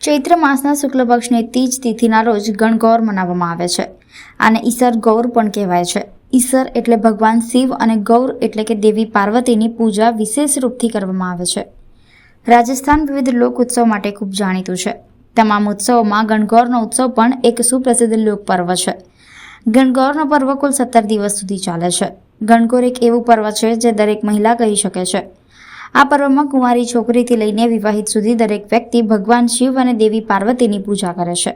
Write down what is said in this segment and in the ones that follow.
ચૈત્ર માસના શુક્લ પક્ષની તીજ તિથિના રોજ ગણગૌર મનાવવામાં આવે છે. આને ઈસર ગૌર પણ કહેવાય છે. ઈસર એટલે ભગવાન શિવ અને ગૌર એટલે કે દેવી પાર્વતીની પૂજા વિશેષ રૂપથી કરવામાં આવે છે. રાજસ્થાન વિવિધ લોક ઉત્સવ માટે ખૂબ જાણીતું છે. તમામ ઉત્સવોમાં ગણગૌરનો ઉત્સવ પણ એક સુપ્રસિદ્ધ લોક પર્વ છે. ગણગૌરનો પર્વ કુલ સત્તર દિવસ સુધી ચાલે છે. ગણગૌર એક એવું પર્વ છે જે દરેક મહિલા કહી શકે છે. આ પર્વમાં કુંવારી છોકરીથી લઈને વિવાહિત સુધી દરેક વ્યક્તિ ભગવાન શિવ અને દેવી પાર્વતીની પૂજા કરે છે.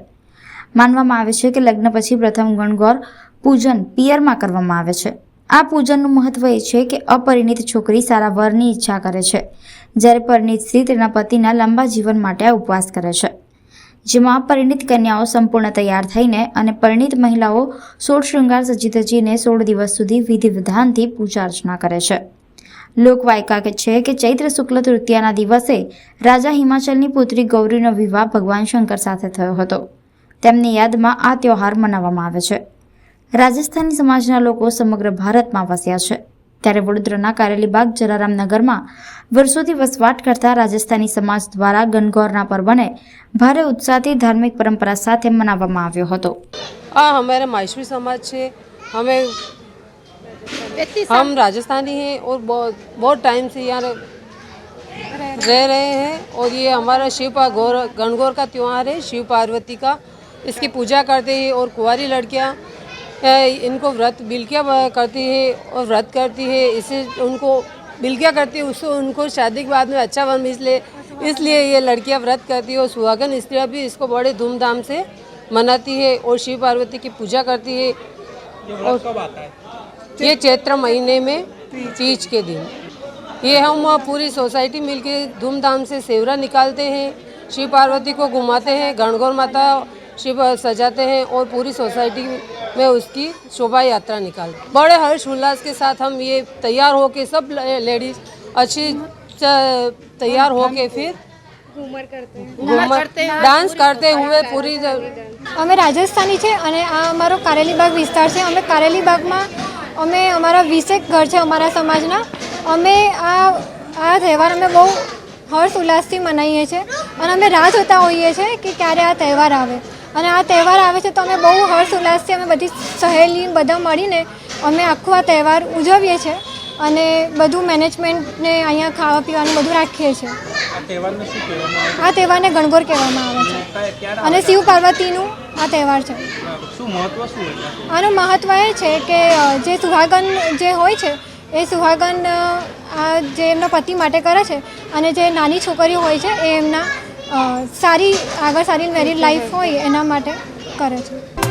માનવામાં આવે છે કે લગ્ન પછી પ્રથમ ગણગોર પૂજન પિયરમાં કરવામાં આવે છે. આ પૂજનનું મહત્વ એ છે કે અપરિણિત છોકરી સારા વરની ઈચ્છા કરે છે, જ્યારે પરિણિત સ્ત્રી તેના પતિના લાંબા જીવન માટે ઉપવાસ કરે છે. જેમાં પરિણિત કન્યાઓ સંપૂર્ણ તૈયાર થઈને અને પરિણિત મહિલાઓ સોળ શૃંગાર સજી ધજીને સોળ દિવસ સુધી વિધિ વિધાનથી પૂજા અર્ચના કરે છે. લોકવાયકા છે કે ચૈત્ર શુક્લ તૃતીયાના દિવસે રાજા હિમાચલની પુત્રી ગૌરીનો વિવાહ ભગવાન શંકર સાથે થયો હતો. તેમની યાદમાં આ તહેવાર મનાવવામાં આવે છે. રાજસ્થાની સમાજના લોકો સમગ્ર ભારતમાં વસ્યા છે. ત્યારે વડોદરાના કારેલીબાગ જલારામનગરમાં વર્ષોથી વસવાટ કરતા રાજસ્થાની સમાજ દ્વારા ગનગૌરના પર્વને ભારે ઉત્સાહથી ધાર્મિક પરંપરા સાથે મનાવવામાં આવ્યો હતો. આ અમારા માઇસવી સમાજ છે. અમે हमें हम राजस्थानी हैं और बहुत बहुत टाइम से यहाँ रह रहे हैं और ये हमारा शिव पा गौर गणगौर का त्यौहार है शिव पार्वती का। इसकी पूजा करते हैं और कुंवारी लड़कियाँ इनको व्रत बिल्किया करती है और व्रत करती है। इससे उनको बिल्किया करती है उससे उनको शादी के बाद में अच्छा वन इसलिए इसलिए ये लड़कियाँ व्रत करती है और सुहागन स्त्रियाँ भी इसको बड़े धूमधाम से मनाती है और शिव पार्वती की पूजा करती है। और कब आता है? ये चैत्र महीने में तीज के दिन ये हम पूरी सोसाइटी मिलके धूमधाम से सेवरा निकालते हैं शिव पार्वती को घुमाते हैं गणगौर माता शिव सजाते हैं और पूरी सोसाइटी में उसकी शोभा यात्रा निकालते हैं बड़े हर्ष उल्लास के साथ हम ये तैयार होके सब लेडीज अच्छी च- तैयार होके फिर घूमर डांस करते हुए पूरी અમે રાજસ્થાની છે અને આ અમારો કારેલીબાગ વિસ્તાર છે અમે કારેલીબાગમાં અમે અમારા વીસેક ઘર છે અમારા સમાજના. અમે આ આ તહેવાર અમે બહુ હર્ષ ઉલ્લાસથી મનાવીએ છીએ અને અમે રાહ જોતા હોઈએ છીએ કે ક્યારે આ તહેવાર આવે. અને આ તહેવાર આવે છે તો અમે બહુ હર્ષ ઉલ્લાસથી અમે બધી સહેલી બધા મળીને અમે આખો આ તહેવાર ઉજવીએ છીએ અને બધું મેનેજમેન્ટને અહીંયા ખાવા પીવાનું બધું રાખીએ છીએ આ તહેવારને ગણગોર કહેવામાં આવે છે. અને શિવ પાર્વતીનું આ તહેવાર છે. આનું મહત્ત્વ એ છે કે જે સુહાગન જે હોય છે, એ સુહાગન જે એમના પતિ માટે કરે છે અને જે નાની છોકરીઓ હોય છે, એ એમના સારી, આગળ સારી મેરિડ લાઈફ હોય એના માટે કરે છે.